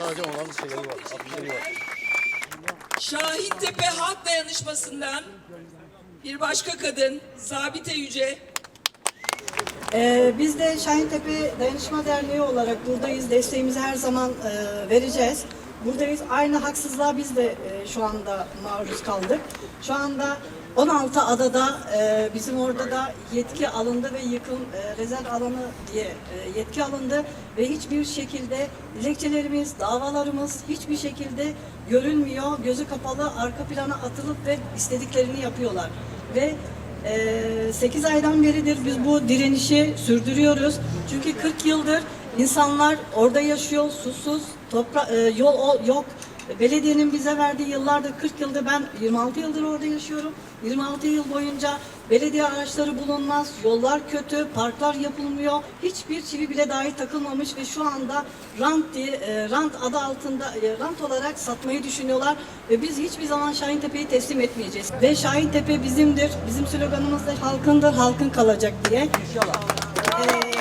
Sadece onların şeyleri var. Var. Şahintepe Halk Dayanışması'ndan bir başka kadın Zabite Yüce Ee, biz de Şahintepe Dayanışma Derneği olarak buradayız. Desteğimizi her zaman e, vereceğiz. Buradayız. Aynı haksızlığa biz de e, şu anda maruz kaldık. Şu anda 16 adada e, bizim orada da yetki alındı ve yıkım e, rezerv alanı diye e, yetki alındı ve hiçbir şekilde dilekçelerimiz, davalarımız hiçbir şekilde görünmüyor. Gözü kapalı arka plana atılıp ve istediklerini yapıyorlar. Ve 8 aydan beridir biz bu direnişi sürdürüyoruz. Çünkü 40 yıldır insanlar orada yaşıyor, susuz, topra e, yol yok. Belediyenin bize verdiği yıllardır 40 yıldır ben 26 yıldır orada yaşıyorum. 26 yıl boyunca belediye araçları bulunmaz, yollar kötü, parklar yapılmıyor. Hiçbir çivi bile dahi takılmamış ve şu anda rant diye e, rant adı altında e, rant olarak satmayı düşünüyorlar ve biz hiçbir zaman Şahintepe'yi teslim etmeyeceğiz. Ve Şahintepe bizimdir. Bizim sloganımız da halkındır, halkın kalacak diye. İnşallah.